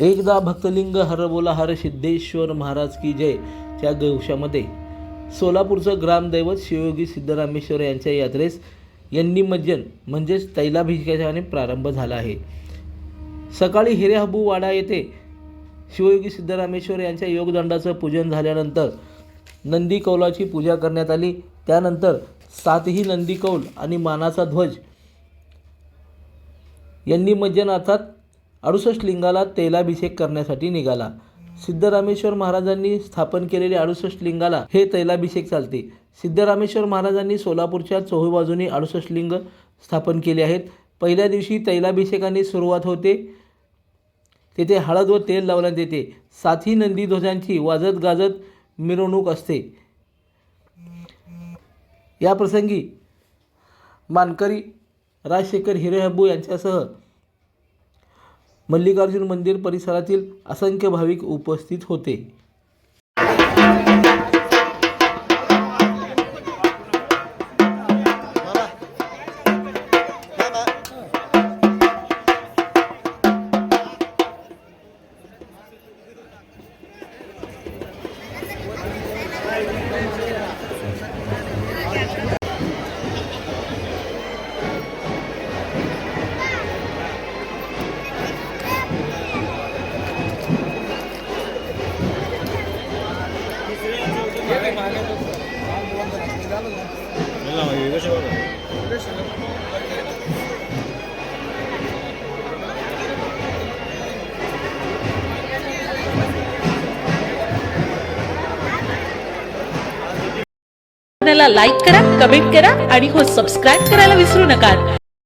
एकदा भक्तलिंग हरबोला हर सिद्धेश्वर महाराज की जय च्या गोशामध्ये सोलापूरचं ग्रामदैवत शिवयोगी सिद्धरामेश्वर यांच्या यात्रेस यांनी मज्जन म्हणजेच तैलाभिषेकाने प्रारंभ झाला आहे. सकाळी हिरेहबू वाडा येथे शिवयोगी सिद्धरामेश्वर यांच्या योगदंडाचं पूजन झाल्यानंतर नंदी कौलाची पूजा करण्यात आली. त्यानंतर सातही नंदी कौल आणि मानाचा ध्वज यांनी मज्जन अर्थात अडुसष्ट लिंगाला तैलाभिषेक करण्यासाठी निघाला. सिद्धरामेश्वर महाराजांनी स्थापन केलेले अडुसष्ट लिंगाला हे तैलाभिषेक चालते. सिद्धरामेश्वर महाराजांनी सोलापूरच्या चोही बाजूनी अडुसष्ट लिंग स्थापन केले आहेत. पहिल्या दिवशी तैलाभिषेकाने सुरुवात होते. तेथे हळद व तेल लावण्यात येते. साथी नंदी ध्वजांची वाजत गाजत मिरवणूक असते. या प्रसंगी मानकरी राजशेखर हिरेहब्बू यांच्यासह मल्लिकार्जुन मंदिर परिसरातील असंख्य भाविक उपस्थित होते. चॅनलला लाईक करा कमेंट करा आणि हो सबस्क्राईब करायला विसरू नका.